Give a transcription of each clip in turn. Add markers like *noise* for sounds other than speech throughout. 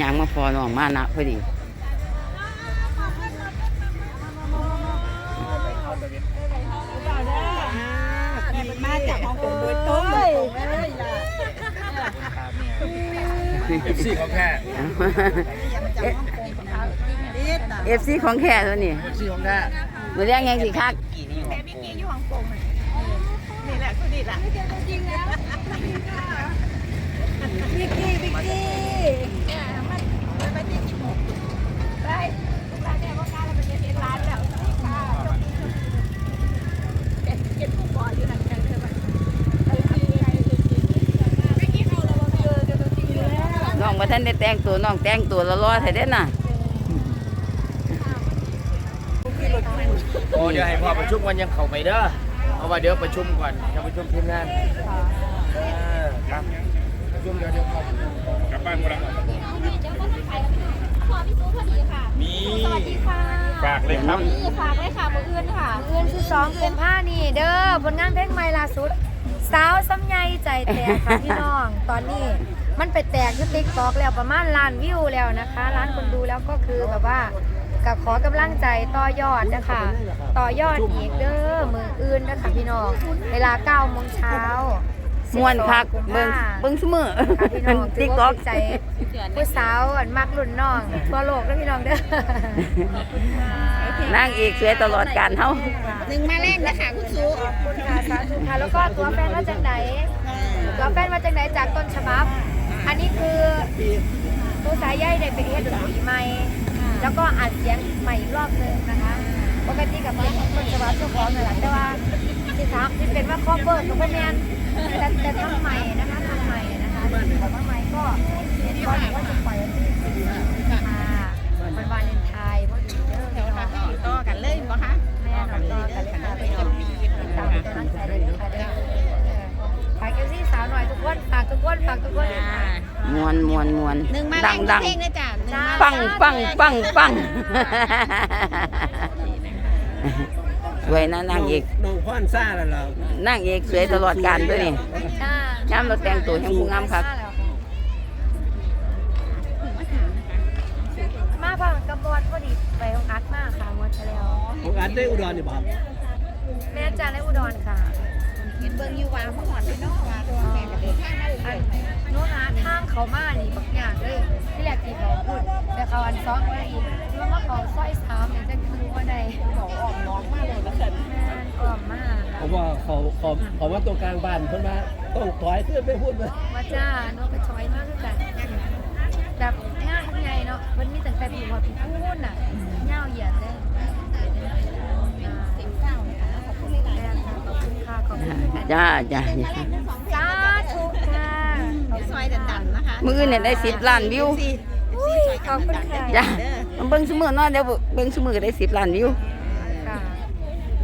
ยางมาพอน้องมานะพอดีมาจากฮ่องกงโดยตรงเลยเลยเอฟซีของแค่เอฟซีของแค่ตัวนี้เอฟซีของแค่มือเรียกยังสิคักแม่มิกกี้อยู่ฮ่องกงนี่แหละคือดีละจริงแล้ว ท่านได้แต่งตัวน้องแต่งตัวละล้อใส่ได้น่ะโอ้เดี๋ยวให้พ่อประชุมกันยังเข้าไปเด้อเพราะว่าเดี๋ยวประชุมก่อนจะประชุมทีมงานเออครับประชุมเดี๋ยวเดี๋ยวเข้ากลับบ้านกูแล้วขอพี่ซูพอดีค่ะมีสวัสดีค่ะฝากเลยครับนี่ฝากเลยค่ะมืออื่นค่ะมืออื่นคือสองเป็นผ้านี่ เด้อผลงานเพลงใหม่ล่าสุด สาวซ้ำใยใจแตกค่ะพี่น้อง ตอนนี้ มันไปแตกที่ติ๊กตอกแล้วประมาณล้านวิวแล้วนะคะล้านคนดูแล้วก็คือแบบว่าก็ขอกำลังใจต่อยอดนะคะ ต่อยอดอีกเด้อมืออื่นนะคะพี่น้อง เวลา9โมงเช้าม่วนคัก12เบิ่งเบิ่งซุมื้อค่ะพี่น้องถืติ๊อกต๊ว่าอกเป็นใจผู้สาวอันมักรุ่นน้องทั่วโลกเด้อพี่น้องเด้อนางเอกสวยตลอดการเฮาหนึ่งมาแรกนะคะคุณซูขอบคุณค่ะสาธุค่ะแล้วก็ตัวแฟนมาจากไหนตัวแฟนมาจากไหนจากต้นฉบับ อันนี้คือตัวสายใยได้ไปเฮ็ดดนตรีใหม่ แล้วก็อัดเสียงใหม่อีกรอบหนึงนะคะ ปกติกับเป็นคนฉบับเจ้าของนั่นแหละแต่ว่าที่ถามที่เป็นว่าคอเวอร์กับพ่อแมนแต่แต่ทำใหม่นะคะทำใหม่นะคะแต่ว่าใหม่ก็เห็นก็บอกว่าจะปล่อยวันที่สี่ค่ะวันวาเลน วนมวนมวนหนึ่งมาดังดังเพลงนะจ๊ะหนึ่งมาปังปังปังปังสวยนะนางเอกน้องพ่อนซ่าแล้วเหรอนางเอกสวยตลอดการตัวนี้จ้าย้ำเราแต่งตัวให้ผู้งามครับมาพ่อกระบอดพอดีไปองอัดมากค่ะงวดที่แล้วของอันได้อุดรนี่บ่ครับแม่จาและอุดรค่ะ เห็นเบิ่งอยู่ว่าเมื่อก่อนไปนอกว่าแม่ก็เดินทางมาอัเรื่นอยโน้นนะทางเขามานี่บักอย่างเลยที่แรกที่เขาพูดแต่เขาอันซ้อนมาอีกที่ว่าเขาสร้อยสามเนี่ยจะคือว่าใดๆบอกออกน้องมาเลยแล้วเสร็จแม่อ้อมมากเพราะว่าเขาเขาเขาว่าตรงกลางบ้านเพิ่นมาต้องถอยขึ้นไปพูดเลยว่าจ้าโน้นก็ช้อยมากด้วยกันแบบง่ายไงเนาะมันมีตั้งแต่ปีหัวปีพูดน่ะเงาเหยียดเลย ค่ะขอบคุณค่ะขอบคุณค่ะจ้าจ้าสาธุค่ะๆซอยดันๆนะคะมือเนี่ยได้สิบล้านวิวอุ้ยขอบคุณค่ะจ้าเบิ่งซุมื้อเนาะเดี๋ยวเบิ่งซุมื้อก็ได้สิบล้านวิวค่ะ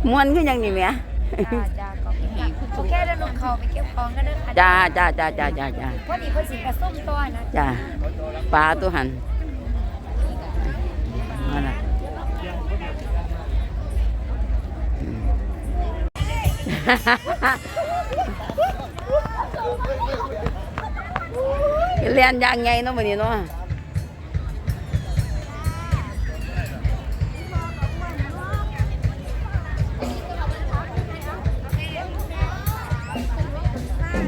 มวนคือหยังนี่แหมจ้าจ้าขอบคุณค่ะโอเคเดี๋ยวหนูเขาไปเก็บของกันเด้อค่ะจ้าจ้าจ้าจ้าจ้าจ้าพอดีเพิ่นสิกระส้มตัวนะจ้าปลาตัวหันนั่ เรียนอย่างไงเนาะวันนี้เนาะ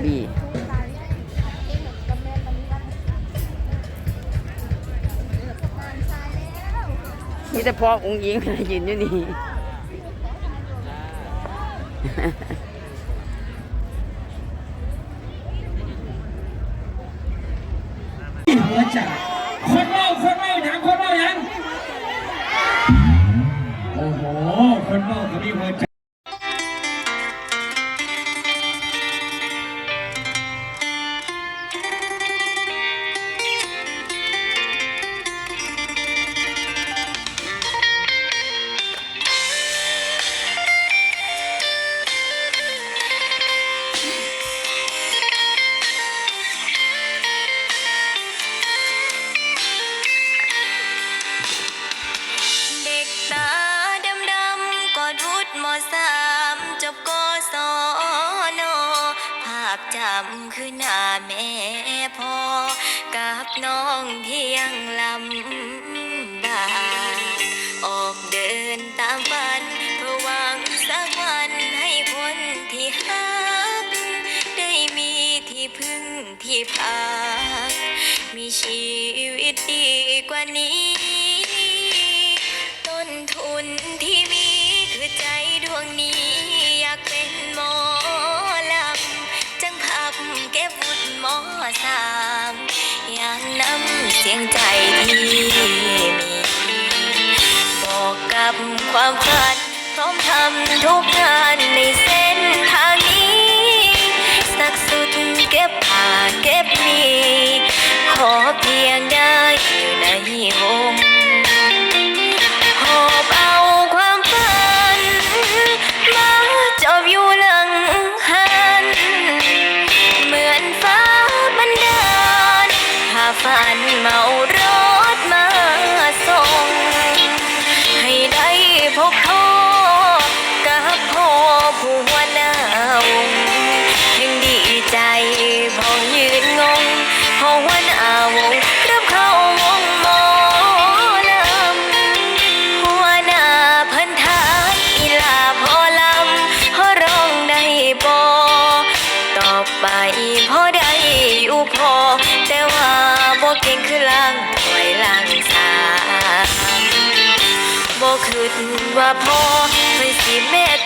บีมีแต่พ่อองค์หญิงยืนอยู่นี่ *laughs* Yeah. ำคือหน้าแม่พ่อกับน้องที่ยังลำบากออกเดินตามฝันเพื่อหวังสักวันให้คนที่หักได้มีที่พึ่งที่พักมีชีวิตดีกว่านี้ สามอย่างนำเสียงใจที่มีบอกกับความฝันพร้อมทำทุกงานในเส้นทางนี้ พา คิดว่าพอไม่สิเมต